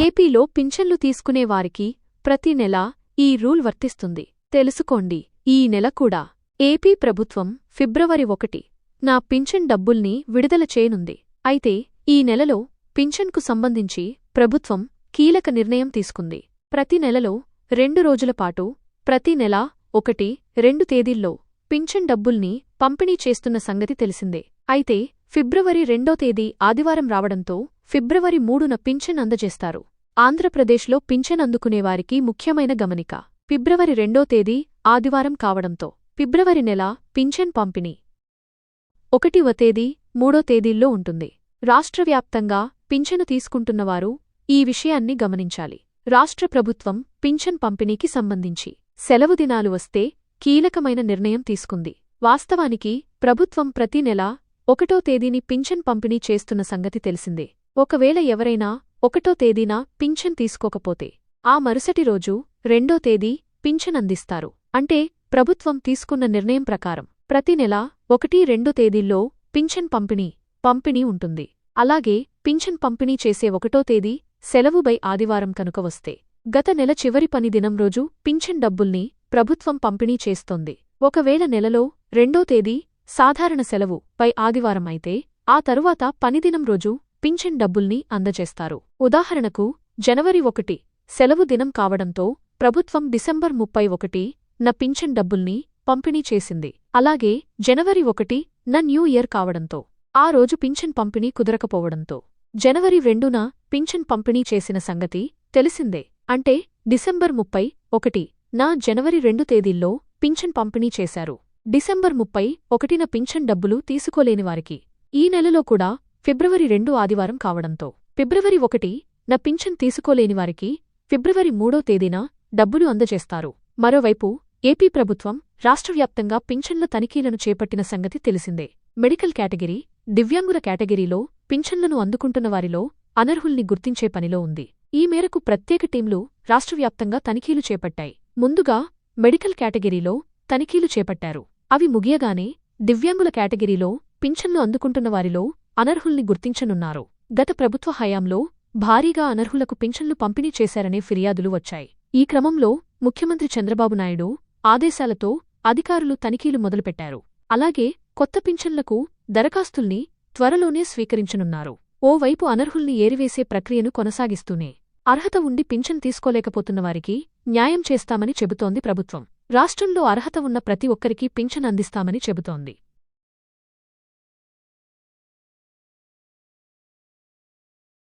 ఏపీలో పింఛన్లు తీసుకునే వారికి ప్రతి నెల ఈ రూల్ వర్తిస్తుంది. తెలుసుకోండి ఈ నెల కూడా ఏపీ ప్రభుత్వం ఫిబ్రవరి ఒకటి నా పింఛన్ డబ్బుల్ని విడుదల చేయనుంది. అయితే ఈ నెలలో పింఛన్కు సంబంధించి ప్రభుత్వం కీలక నిర్ణయం తీసుకుంది. ప్రతి నెలలో రెండు రోజులపాటు ప్రతి నెల ఒకటి రెండు తేదీల్లో పింఛన్ డబ్బుల్ని పంపిణీ చేస్తున్న సంగతి తెలిసిందే. అయితే ఫిబ్రవరి రెండో తేదీ ఆదివారం రావడంతో ఫిబ్రవరి మూడున పింఛన్ అందజేస్తారు. ఆంధ్రప్రదేశ్లో పింఛన్ అందుకునేవారికి ముఖ్యమైన గమనిక ఫిబ్రవరి రెండో తేదీ ఆదివారం కావడంతో ఫిబ్రవరి నెల పింఛన్ పంపిణీ ఒకటివ తేదీ మూడో తేదీల్లో ఉంటుంది. రాష్ట్రవ్యాప్తంగా పింఛను తీసుకుంటున్నవారు ఈ విషయాన్ని గమనించాలి. రాష్ట్ర ప్రభుత్వం పింఛన్ పంపిణీకి సంబంధించి సెలవు దినాలు వస్తే కీలకమైన నిర్ణయం తీసుకుంది. వాస్తవానికి ప్రభుత్వం ప్రతి నెలా ఒకటో తేదీని పింఛన్ పంపిణీ చేస్తున్న సంగతి తెలిసిందే. ఒకవేళ ఎవరైనా ఒకటో తేదీన పింఛన్ తీసుకోకపోతే ఆ మరుసటి రోజు రెండో తేదీ పింఛన్ అందిస్తారు. అంటే ప్రభుత్వం తీసుకున్న నిర్ణయం ప్రకారం ప్రతి నెల ఒకటి రెండు తేదీల్లో పింఛన్ పంపిణీ పంపిణీ ఉంటుంది. అలాగే పింఛన్ పంపిణీ చేసే ఒకటో తేదీ సెలవు బై ఆదివారం కనుక వస్తే గత నెల చివరి పని దినం రోజు పింఛన్ డబ్బుల్ని ప్రభుత్వం పంపిణీ చేస్తోంది. ఒకవేళ నెలలో రెండో తేదీ సాధారణ సెలవు పై ఆదివారం అయితే ఆ తరువాత పనిదినం రోజు పింఛన్ డబ్బుల్ని అందజేస్తారు. ఉదాహరణకు జనవరి ఒకటి సెలవు దినం కావడంతో ప్రభుత్వం డిసెంబర్ ముప్పై ఒకటి న పింఛన్ డబ్బుల్ని పంపిణీ చేసింది. అలాగే జనవరి ఒకటి న న్యూ ఇయర్ కావడంతో ఆ రోజు పింఛన్ పంపిణీ కుదరకపోవడంతో జనవరి రెండున పింఛన్ పంపిణీ చేసిన సంగతి తెలిసిందే. అంటే డిసెంబర్ ముప్పై ఒకటి నా జనవరి రెండు తేదీల్లో పింఛన్ పంపిణీ చేశారు. డిసెంబర్ ముప్పై ఒకటిన పింఛన్ డబ్బులు తీసుకోలేనివారికి ఈ నెలలో కూడా ఫిబ్రవరి రెండు ఆదివారం కావడంతో ఫిబ్రవరి ఒకటి న పింఛన్ తీసుకోలేని వారికి ఫిబ్రవరి మూడో తేదీన డబ్బులు అందజేస్తారు. మరోవైపు ఏపీ ప్రభుత్వం రాష్ట్రవ్యాప్తంగా పింఛన్ల తనిఖీలను చేపట్టిన సంగతి తెలిసిందే. మెడికల్ కేటగిరీ దివ్యాంగుల కేటగిరీలో పింఛన్లను అందుకుంటున్న వారిలో అనర్హుల్ని గుర్తించే పనిలో ఉంది. ఈ మేరకు ప్రత్యేక టీంలు రాష్ట్రవ్యాప్తంగా తనిఖీలు చేపట్టాయి. ముందుగా మెడికల్ కేటగిరీలో తనిఖీలు చేపట్టారు. అవి ముగియగానే దివ్యాంగుల కేటగిరీలో పింఛన్లు అందుకుంటున్న వారిలో అనర్హుల్ని గుర్తించనున్నారు. గత ప్రభుత్వ హయాంలో భారీగా అనర్హులకు పింఛన్లు పంపిణీ చేశారనే ఫిర్యాదులు వచ్చాయి. ఈ క్రమంలో ముఖ్యమంత్రి చంద్రబాబు నాయుడు ఆదేశాలతో అధికారులు తనిఖీలు మొదలుపెట్టారు. అలాగే కొత్త పింఛన్లకు దరఖాస్తుల్ని త్వరలోనే స్వీకరించనున్నారు. ఓవైపు అనర్హుల్ని ఏరివేసే ప్రక్రియను కొనసాగిస్తూనే అర్హత ఉండి పింఛన్ తీసుకోలేకపోతున్నవారికి న్యాయం చేస్తామని చెబుతోంది ప్రభుత్వం. రాష్ట్రంలో అర్హత ఉన్న ప్రతి ఒక్కరికీ పింఛన్ అందిస్తామని చెబుతోంది.